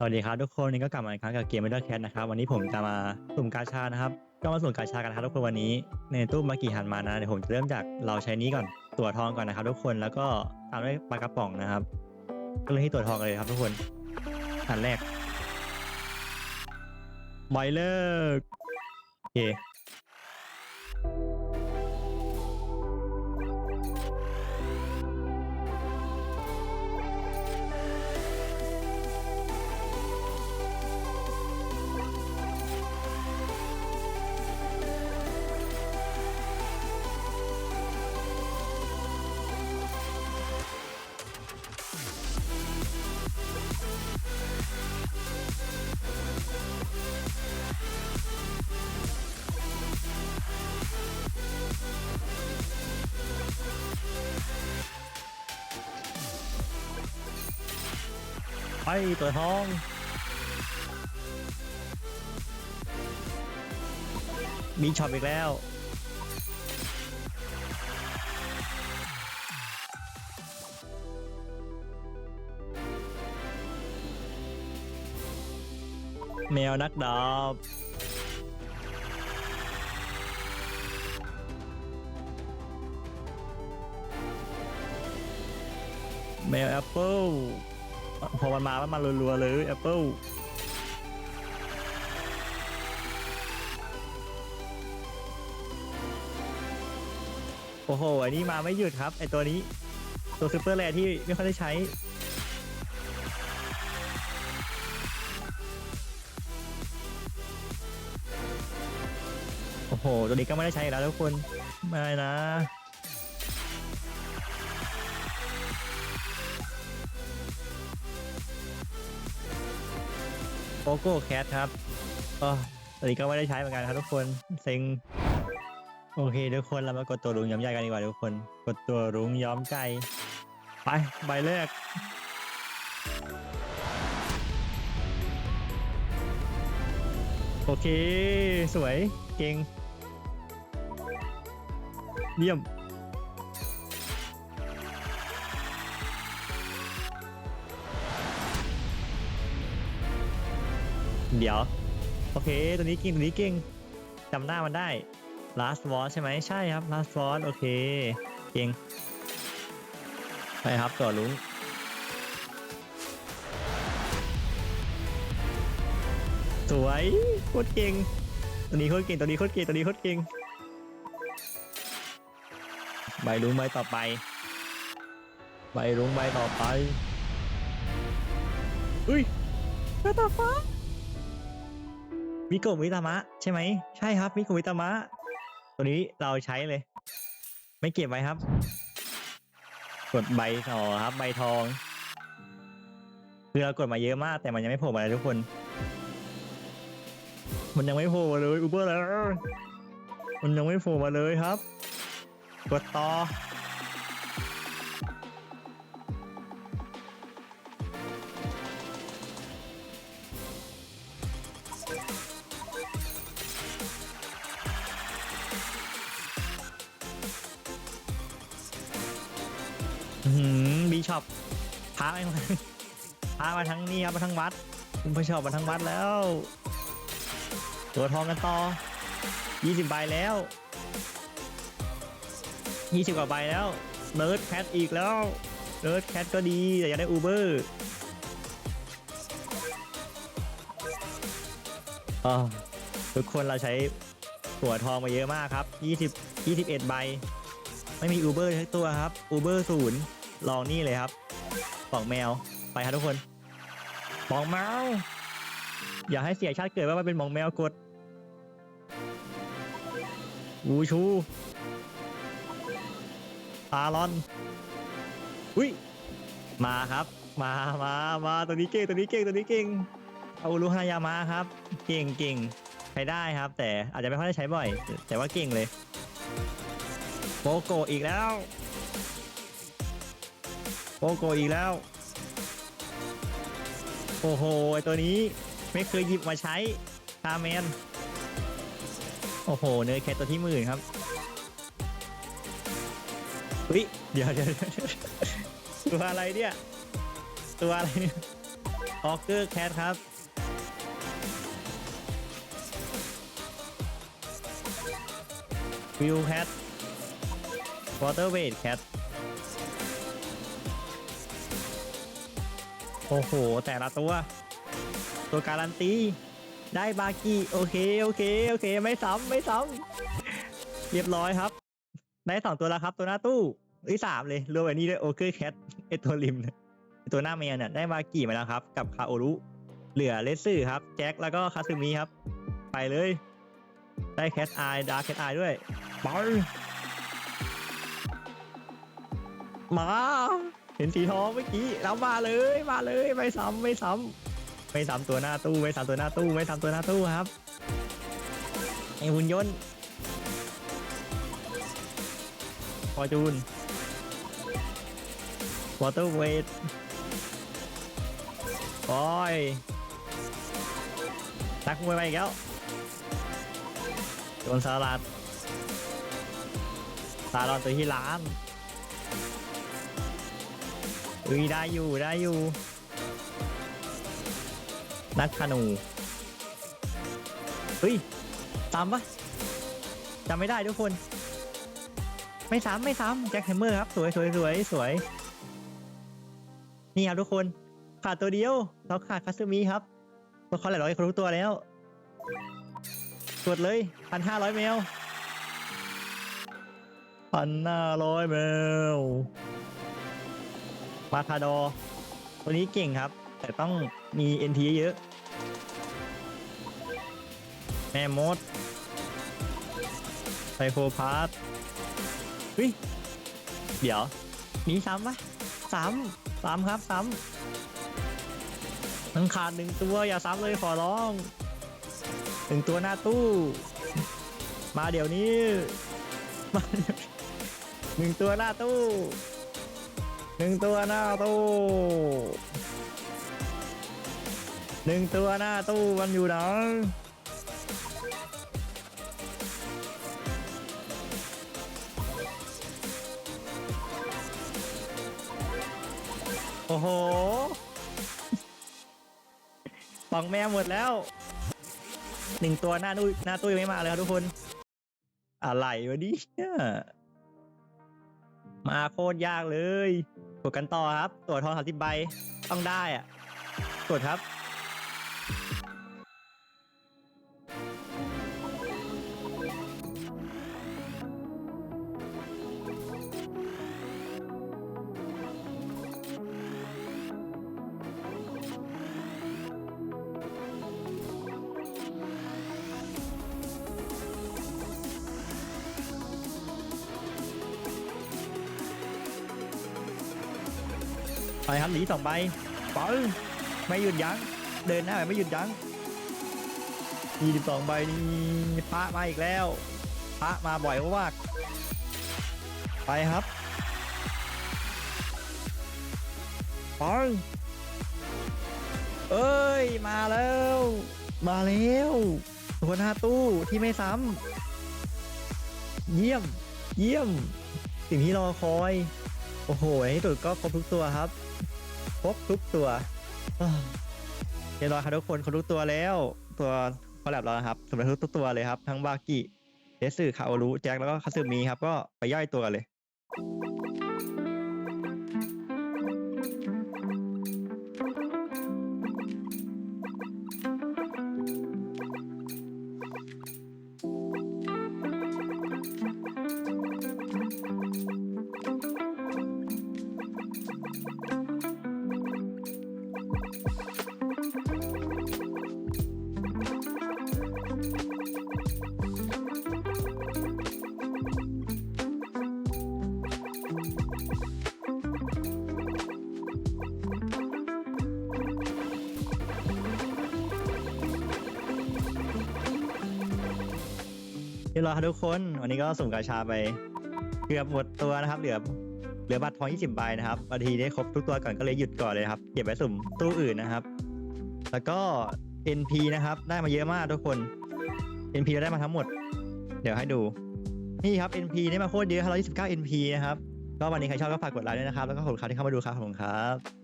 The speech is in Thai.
สวัสดีครับทุกคนนี่ก็กลับมาอีกครั้งกับเกมไม่ได้แคทนะครับวันนี้ผมจะมาสุ่มกาชานะครับก็มาสุ่มกาชากันครับทุกคนวันนี้ในตู้มากี่หันมานะเดี๋ยวผมจะเริ่มจากเราใช้นี้ก่อนตัวทองก่อนนะครับ ทุกคนแล้วก็ตามด้วยปลากระป๋องนะครับ ก็เลยที่ตัวทองเลยครับทุกคนหันแรกใบเลอร์โอเค ไปตัวทองมีช็อปอีกแล้ว แมวนักดาบแมวแอปเปิล พอมันมาแล้วมันรัวๆเลยแอปเปิลโอ้โห อันนี้มาไม่หยุดครับ ไอตัวนี้ ตัวซูเปอร์แรร์ที่ไม่ค่อยได้ใช้ โอ้โห ตัวนี้ก็ไม่ได้ใช้แล้วทุกคน ไม่นะ โกโก้แคทครับก็ตอนนี้ก็ไม่ได้ใช้เหมือนกันครับทุกคน เซ็ง โอเคทุกคนเรามากดตัวรุ้งย้อมใจกันดีกว่าทุกคน กดตัวรุ้งย้อมใจไปใบแรกโอเค สวย เก่ง เยี่ยม เดี๋ยว โอเค ตัวนี้เก่งตัวนี้เก่งจำหน้ามันได้ last w a t ใช่ไหมใช่ครับ last w a t โอเค เก่งไปครับต่อลุงสวยโคตรเก่งตัวนี้โคตรเก่งตัวนี้โคตรเก่งตัวนี้โคตรเก่งใบลุงใบต่อไป ใบลุงใบต่อไปอุ้ยใบต่อไป มิโกะมิตามะ ใช่ไหม ใช่ครับมิโกะมิตามะ ตัวนี้เราใช้เลย ไม่เก็บไว้ครับ กดใบทองครับ ใบทอง คือเรากดมาเยอะมาก แต่มันยังไม่โผล่มาเลยทุกคน มันยังไม่โผล่มาเลยอูเบอร์แล้วมันยังไม่โผล่มาเลยครับ กดต่อ ชอปพาไปพามาทั้งนี่ครับมาทั้งวัดคุณพระชอบมาทั้งวัดแล้ว ตัวทองกันต่อ20ใบแล้ว20กว่าใบแล้วเนิร์ดแคทอีกแล้วเนิร์ดแคทก็ดีแต่อยากได้อูเบอร์อ๋อทุกคนเราใช้ตัวทองมาเยอะมากครับ 20 21 ใบ ไม่มีอูเบอร์ทั้งตัวครับอูเบอร์ศูนย์ ลองนี่เลยครับปองแมวไปครับทุกคนปองแมวอย่าให้เสียชาติเกิดว่ามันเป็นหมองแมวกดวูชูตาลอน อุ้ย มาครับ มา มา มา ตัวนี้เก่ง ตัวนี้เก่ง ตัวนี้เก่ง เอาลูฮานายามาครับ เก่งเก่งใช้ได้ครับ แต่อาจจะไม่ค่อยได้ใช้บ่อย แต่ว่าเก่งเลย โปโกอีกแล้ว โปโกอีกแล้ว โอ้โหไอ้ตัวนี้ไม่เคยหยิบมาใช้คาแมนโอ้โห เนยแคทตัวที่หมื่นครับเฮ้ยเดี๋ยวเดี๋ยวเดี๋ยวตัวอะไรเนี่ย ตัวอะไรเนี่ยออกเกอร์แคทครับวิวแคทวอเตอร์เวทแคท โอ้โห แต่ละตัว ตัวการันตี ได้บากิโอเค โอเค โอเค ไม่ซ้ำไม่ซ้ำเรียบร้อยครับ ได้สองตัวแล้วครับ ตัวหน้าตู้อีสามเลยรวมอันนี้ด้วยโอเคแคทไอตัวริมเนี่ยตัวหน้าเมียเนี่ยได้บากิมาแล้วครับ กับคาโอรุเหลือเลสซื่อครับ แจ็คแล้วก็คาซึมิครับ ไปเลย ได้แคทไอดาร์แคทไอด้วยไปมา เห็นสีทองเมื่อกี้แล้วมาเลยมาเลยไม่ซ้ำไม่ซ้ำไม่ซ้ำตัวหน้าตู้ไม่ซ้ำตัวหน้าตู้ไม่ซ้ำตัวหน้าตู้ครับไอหุ่นยนต์ฟอจูนวอเตอร์เวทโอ้ยนักมวยมาอีกแล้วโดนสลัดตาลอนตัวที่ร้าน อุ้ยได้อยู่ได้อยู่ นักธนูเฮ้ยตามปะจำไม่ได้ทุกคน ไม่ซ้ำไม่ซ้ำแจ็คแฮมเมอร์ครับสวยสวยสวยสวย นี่ครับทุกคน ขาดตัวเดียว เราขาดคาซึมิครับตัวเขาหลายร้อยคนรู้ตัวแล้วกดเลยพันห้าร้อยเมลพันห้าร้อยเมล มาคาดอตัวนี้เก่งครับ แต่ต้องมี NT เยอะ แม่มดไซโคพาสเฮ้ย เดี๋ยว มีซ้ำปะซ้ำซ้ำครับซ้ำมันขาดหนึ่งตัวอย่าซ้ำเลยขอร้องหนึ่งตัวหน้าตู้ มาเดี๋ยวนี้ มาหนึ่งตัวหน้าตู้ หนึ่งตัวหน้าตู้หนึ่งตัวหน้าตู้มันอยู่ไหนโอ้โหปองแมวหมดแล้ว หนึ่งตัวหน้าตู้หน้าตู้ยังไม่มาเลยครับทุกคน อะไรวะเนี่มาโคตรยากเลย กดกันต่อครับ ตัวทองสามสิบใบ ต้องได้อะ กดครับ ไปครับหนีสองใบไปไม่หยุดยั้งเดินหน้าไปไม่หยุดยั้งยี่สิบสองใบนี่พระมาอีกแล้ว พระมาบ่อยมากไปครับไปเอ้ย มาแล้ว มาแล้วตัวหน้าตู้ที่ไม่ซ้ำเยี่ยม เยี่ยม สิ่งที่รอคอย โอ้โหในที่สุดก็ครบทุกตัวครับ ครบทุกตัวเรียบร้อยครับทุกคนครบทุกตัวแล้ว ตัวคอลแลบเรานะครับสำหรับทุกตัวเลยครับ ทั้งบากิเดสึคาโอรุแจ็คแล้วก็คาซึมิครับก็ไปย่อยตัวกันเลย รียบร้อยครับทุกคน วันนี้ก็สุ่มกาชาไป เกือบหมดตัวนะครับเหลือเหลือบัตรทอง20ใบนะครับบางทีได้ครบทุกตัวก่อนก็เลยหยุดก่อนเลยครับเก็บไว้สุ่มตู้อื่นนะครับ แล้วก็ NP นะครับ ได้มาเยอะมากทุกคน NP เราได้มาทั้งหมด เดี๋ยวให้ดู นี่ครับ NP ได้มาโคตรเยอะ129 NP นะครับ ก็วันนี้ใครชอบก็ฝากกดไลค์ด้วยนะครับ แล้วก็ขอบคุณครับที่เข้ามาดูครับขอบคุณครับ